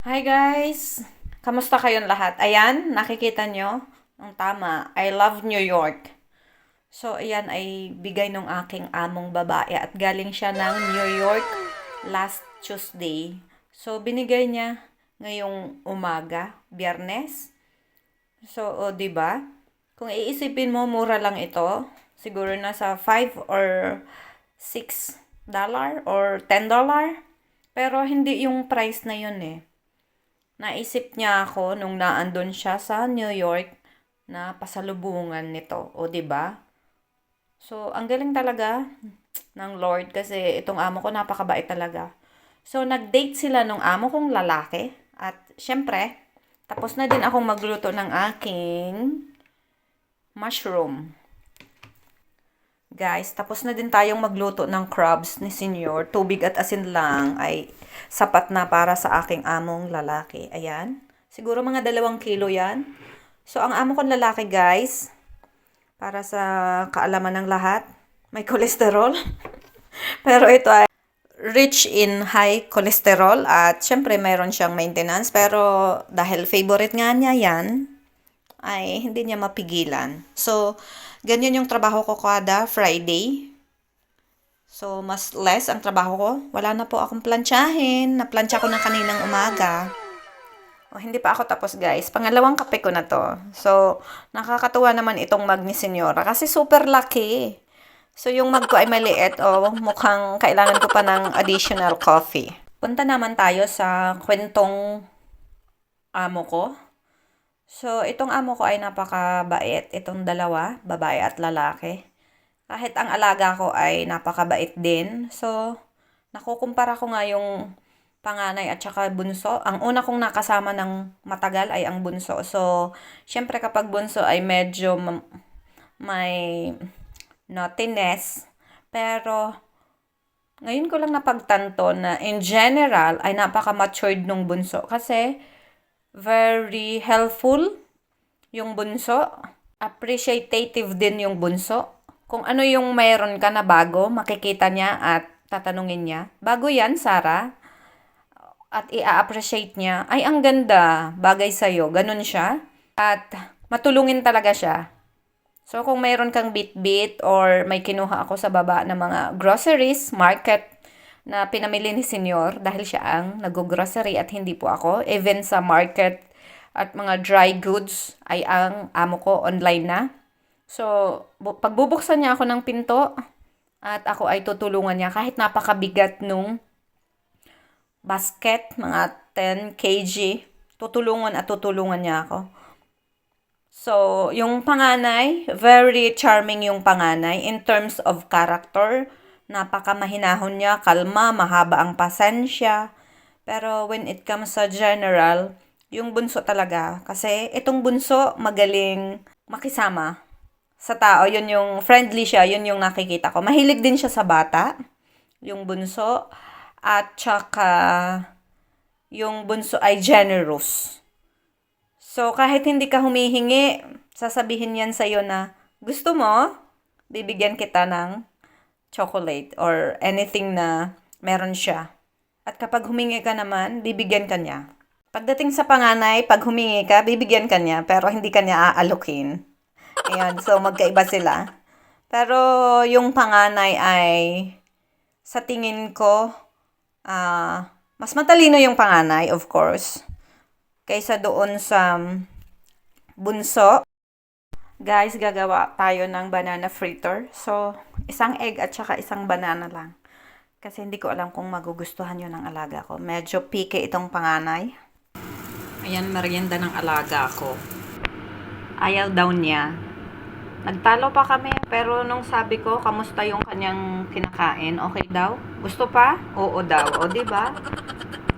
Hi guys! Kamusta kayong lahat? Ayan, nakikita nyo? Ang tama, I love New York. So, ayan ay bigay ng aking among babae at galing siya ng New York last Tuesday. So, binigay niya ngayong umaga, biyernes. So, o, di ba? Kung iisipin mo, mura lang ito. Siguro nasa 5 or 6 dollar or 10 dollar. Pero hindi yung price na yun eh. Naisip niya ako nung naandun siya sa New York na pasalubungan nito. O, ba? So, ang galing talaga ng Lord kasi itong amo ko napakabait talaga. So, nag-date sila nung amo kong lalaki. At, syempre, tapos na din akong magluto ng aking mushroom. Guys, tapos na din tayong magluto ng crabs ni Senyor. Tubig at asin lang ay sapat na para sa aking among lalaki. Ayan. Siguro mga dalawang kilo yan. So, ang amo kong lalaki, guys, para sa kaalaman ng lahat, may cholesterol. Pero ito ay rich in high cholesterol at syempre mayroon siyang maintenance. Pero dahil favorite nga niya yan, ay hindi niya mapigilan. So, ganyan yung trabaho ko kada Friday. So, mas less ang trabaho ko. Wala na po akong plantsahin. Naplantsa ko na kaninang umaga. O, hindi pa ako tapos, guys. Pangalawang kape ko na to. So, nakakatuwa naman itong mag ni Senyora kasi super laki. So, yung mag ko ay maliit. O, mukhang kailangan ko pa ng additional coffee. Punta naman tayo sa kwentong amo ko. So, itong amo ko ay napakabait. Itong dalawa, babae at lalaki. Kahit ang alaga ko ay napakabait din. So, nakukumpara ko nga yung panganay at saka bunso. Ang una kong nakasama ng matagal ay ang bunso. So, syempre kapag bunso ay medyo ma- may naughtiness. Pero, ngayon ko lang napagtanto na in general ay napaka-matured nung bunso. Kasi, very helpful yung bunso. Appreciative din yung bunso. Kung ano yung mayroon ka na bago, makikita niya at tatanungin niya. Bago yan, Sarah. At i-appreciate niya. Ay, ang ganda. Bagay sa'yo. Ganun siya. At matulungin talaga siya. So, kung mayroon kang bit-bit or may kinuha ako sa baba ng mga groceries, market, na pinamili ni Senyor dahil siya ang nag-grocery at hindi po ako. Even sa market at mga dry goods ay ang amo ko online na. So, bu- pagbubuksan niya ako ng pinto at ako ay tutulungan niya kahit napakabigat nung basket, mga 10 kg, tutulungan at tutulungan niya ako. So, yung panganay, very charming yung panganay in terms of character. Napakamahinahon niya, kalma, mahaba ang pasensya. Pero when it comes sa general, yung bunso talaga. Kasi itong bunso, magaling makisama sa tao. Yun yung friendly siya, yun yung nakikita ko. Mahilig din siya sa bata, yung bunso. At saka, yung bunso ay generous. So, kahit hindi ka humihingi, sasabihin yan sa'yo na, gusto mo, bibigyan kita ng chocolate or anything na meron siya. At kapag humingi ka naman, bibigyan ka niya. Pagdating sa panganay, pag humingi ka, bibigyan ka niya, pero hindi ka niya aalukin. Ayan, so magkaiba sila. Pero yung panganay ay, sa tingin ko, ah, mas matalino yung panganay, of course kaysa doon sa bunso. Guys, gagawa tayo ng banana fritter. So, isang egg at saka isang banana lang. Kasi hindi ko alam kung magugustuhan yun ng alaga ko. Medyo pique itong panganay. Ayan, merienda ng alaga ko. Ayaw daw niya. Nagtalo pa kami, pero nung sabi ko, kamusta yung kanyang kinakain, okay daw? Gusto pa? Oo daw. O, ba?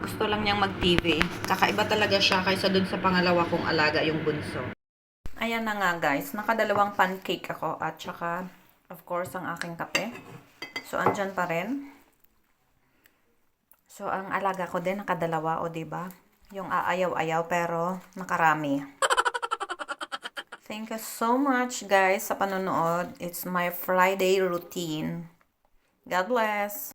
Gusto lang niyang mag-TV. Kakaiba talaga siya kaysa dun sa pangalawa kong alaga, yung bunso. Ayan na nga guys, nakadalawang pancake ako at saka, of course, ang aking kape. So, andyan pa rin. So, ang alaga ko din, nakadalawa, o ba? Yung aayaw-ayaw, pero nakarami. Thank you so much, guys, sa panonood. It's my Friday routine. God bless!